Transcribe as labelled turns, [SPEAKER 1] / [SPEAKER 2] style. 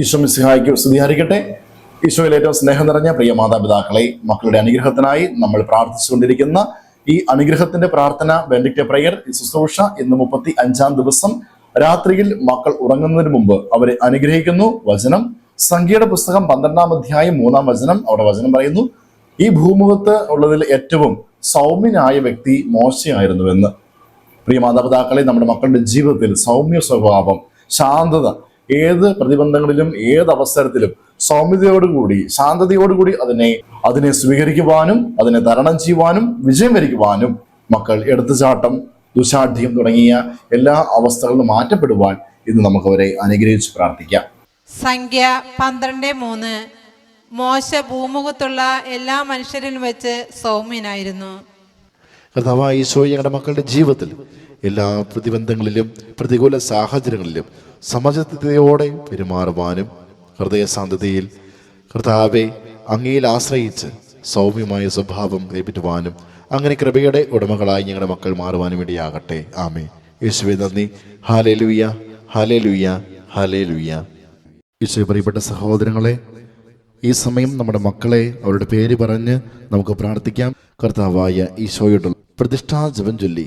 [SPEAKER 1] ഈശോ മിസ്സിഹായിക്ക് സ്തുതിയായിരിക്കട്ടെ ഈശോയിൽ ഏറ്റവും സ്നേഹം നിറഞ്ഞ പ്രിയ മാതാപിതാക്കളെ മക്കളുടെ അനുഗ്രഹത്തിനായി നമ്മൾ പ്രാർത്ഥിച്ചുകൊണ്ടിരിക്കുന്ന ഈ അനുഗ്രഹത്തിന്റെ പ്രാർത്ഥന ബെൻഡിക്റ്റ് പ്രയർ ശുശ്രൂഷ ഇന്ന് മുപ്പത്തി അഞ്ചാം ദിവസം രാത്രിയിൽ മക്കൾ ഉറങ്ങുന്നതിന് മുമ്പ് അവരെ അനുഗ്രഹിക്കുന്നു. വചനം സംഖ്യയുടെ പുസ്തകം പന്ത്രണ്ടാം അധ്യായം മൂന്നാം വചനം അവിടെ വചനം പറയുന്നു. ഈ ഭൂമുഖത്ത് ഉള്ളതിൽ ഏറ്റവും സൗമ്യനായ വ്യക്തി മോശയായിരുന്നുവെന്ന് പ്രിയ മാതാപിതാക്കളെ നമ്മുടെ മക്കളുടെ ജീവിതത്തിൽ സൗമ്യ സ്വഭാവം ശാന്തത ഏത് പ്രതിബന്ധങ്ങളിലും ഏത് അവസരത്തിലും സൗമ്യതയോടുകൂടി ശാന്തതയോടുകൂടി അതിനെ അതിനെ സ്വീകരിക്കുവാനും അതിനെ തരണം ചെയ്യുവാനും വിജയം വരിക്കുവാനും മക്കൾ എടുത്തുചാട്ടം ദുശാഠ്യം തുടങ്ങിയ എല്ലാ അവസ്ഥകളിലും മാറ്റപ്പെടുവാൻ ഇന്ന് നമുക്ക് അവരെ അനുഗ്രഹിച്ച് പ്രാർത്ഥിക്കാം.
[SPEAKER 2] സംഖ്യ പന്ത്രണ്ട് മൂന്ന്. മോശ ഭൂമുഖത്തുള്ള എല്ലാ മനുഷ്യരിലും വെച്ച് സൗമ്യനായിരുന്നു.
[SPEAKER 3] കർത്താവ് ഈശോ ഞങ്ങളുടെ മക്കളുടെ ജീവിതത്തിൽ എല്ലാ പ്രതിബന്ധങ്ങളിലും പ്രതികൂല സാഹചര്യങ്ങളിലും സമചിത്തതയോടെ പെരുമാറുവാനും ഹൃദയശാന്തതയിൽ കർത്താവെ അങ്ങയിൽ ആശ്രയിച്ച് സൗമ്യമായ സ്വഭാവം കൈപ്പറ്റുവാനും അങ്ങനെ കൃപയുടെ ഉടമകളായി ഞങ്ങളുടെ മക്കൾ മാറുവാനും ഇടയാകട്ടെ. ആമേ യേശുവെ നന്ദി. ഹാലേ ലുയ്യ ഹാലേ ലുയ്യ ഹാലേ ലുയ്യ യേശുവെ പ്രിയപ്പെട്ട സഹോദരങ്ങളെ ഈ സമയം നമ്മുടെ മക്കളെ അവരുടെ പേര് പറഞ്ഞ് നമുക്ക് പ്രാർത്ഥിക്കാം. കർത്താവായ ഈശോയുടെ പ്രതിഷ്ഠാ ജപം ചൊല്ലി.